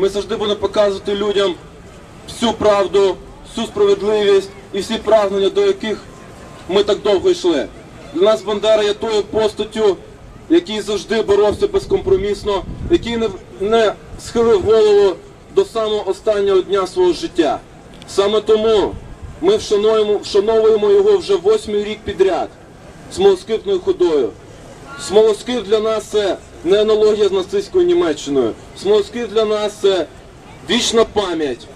ми завжди будемо показувати людям всю правду, всю справедливість і всі прагнення, до яких ми так довго йшли. Для нас Бандера є тою постаттю, який завжди боровся безкомпромісно, який не, не схилив голову до самого останнього дня свого життя. Саме тому ми вшануємо, вшановуємо його вже восьмий рік підряд смолоскипною ходою. Смолоскип для нас це не аналогія з нацистською Німеччиною. Смолоскип для нас це вічна пам'ять,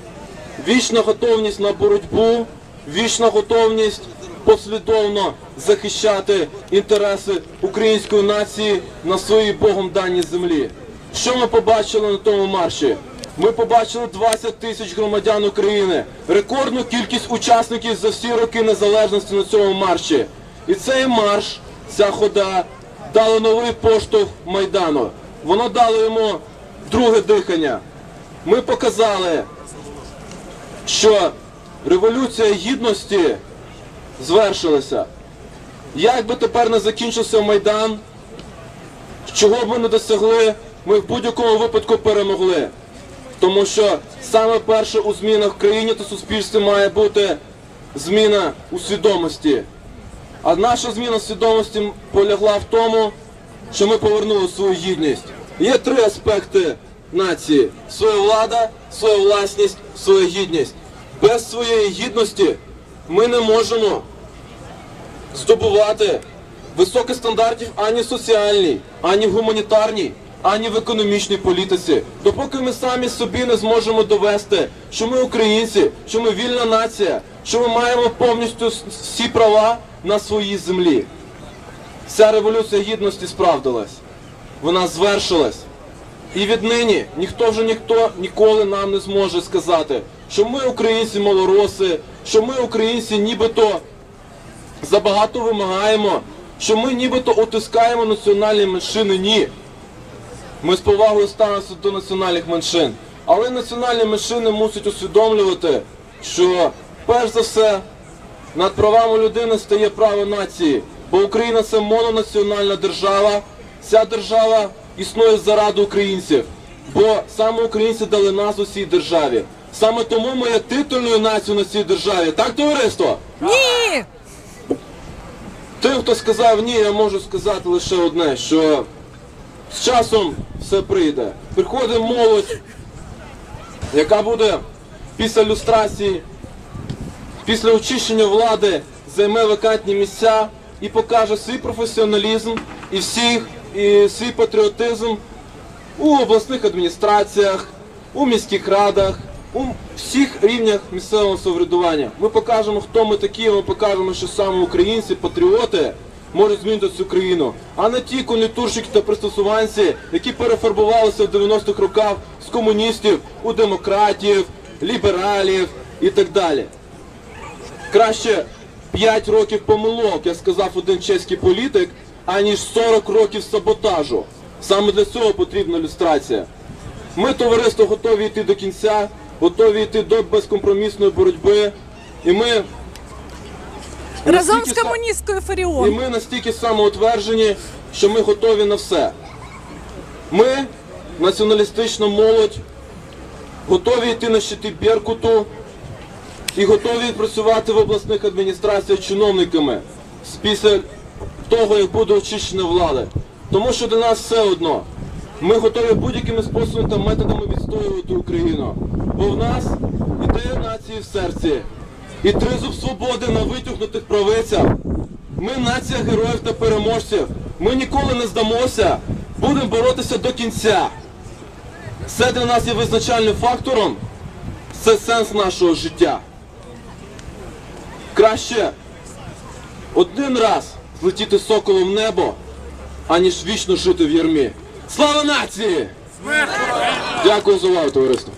вічна готовність на боротьбу, вічна готовність послідовно захищати інтереси української нації на своїй Богом даній землі. Що ми побачили на тому марші? Ми побачили 20 тисяч громадян України, рекордну кількість учасників за всі роки незалежності на цьому марші. І цей марш, ця хода дала новий поштовх Майдану. Воно дало йому друге дихання. Ми показали, що революція гідності звершилася. Як би тепер не закінчився Майдан, чого б ми не досягли, ми в будь-якому випадку перемогли. Тому що саме перше у змінах в країні та суспільстві має бути зміна у свідомості. А наша зміна свідомості полягла в тому, що ми повернули свою гідність. Є три аспекти нації: своя влада, своя власність, своя гідність. Без своєї гідності ми не можемо здобувати високих стандартів ані соціальній, ані гуманітарній, ані в економічній політиці. Допоки ми самі собі не зможемо довести, що ми українці, що ми вільна нація, що ми маємо повністю всі права на своїй землі. Ця революція гідності справдилась. Вона звершилась. І віднині ніхто вже ніхто ніколи нам не зможе сказати, що ми українці малороси, що ми українці нібито забагато вимагаємо, що ми нібито утискаємо національні меншини. Ні. Ми з повагою ставимося до національних меншин. Але національні меншини мусять усвідомлювати, що перш за все над правами людини стає право нації. Бо Україна це мононаціональна держава. Ця держава існує заради українців. Бо саме українці дали назву цій державі. Саме тому ми є титульною нацією на цій державі. Так, товариство? Ні! Тим, хто сказав ні, я можу сказати лише одне, що з часом все прийде. Приходить молодь, яка буде після люстрації, після очищення влади займе вакантні місця і покаже свій професіоналізм і всіх, і свій патріотизм у обласних адміністраціях, у міських радах, у всіх рівнях місцевого самоврядування. Ми покажемо, хто ми такі, ми покажемо, що саме українці, патріоти можуть змінити цю країну, а не ті кон'юнктурщики та пристосуванці, які перефарбувалися в 90-х роках з комуністів у демократів, лібералів і так далі. Краще 5 років помилок, як сказав один чеський політик, аніж 40 років саботажу. Саме для цього потрібна люстрація. Ми, товариство, готові йти до кінця, готові йти до безкомпромісної боротьби. І ми Разом з настільки са- і ми настільки самоутверджені, що ми готові на все. Ми, націоналістична молодь, готові йти на щити Беркуту і готові працювати в обласних адміністраціях чиновниками після того, як буде очищена влада. Тому що для нас все одно. Ми готові будь-якими способами та методами відстоювати Україну. Бо в нас ідея нації в серці і тризуб свободи на витягнутих правицях. Ми нація героїв та переможців. Ми ніколи не здамося. Будемо боротися до кінця. Це для нас є визначальним фактором. Це сенс нашого життя. Краще один раз злетіти соколом в небо, аніж вічно жити в ярмі. Слава нації! Дякую за увагу, товариство.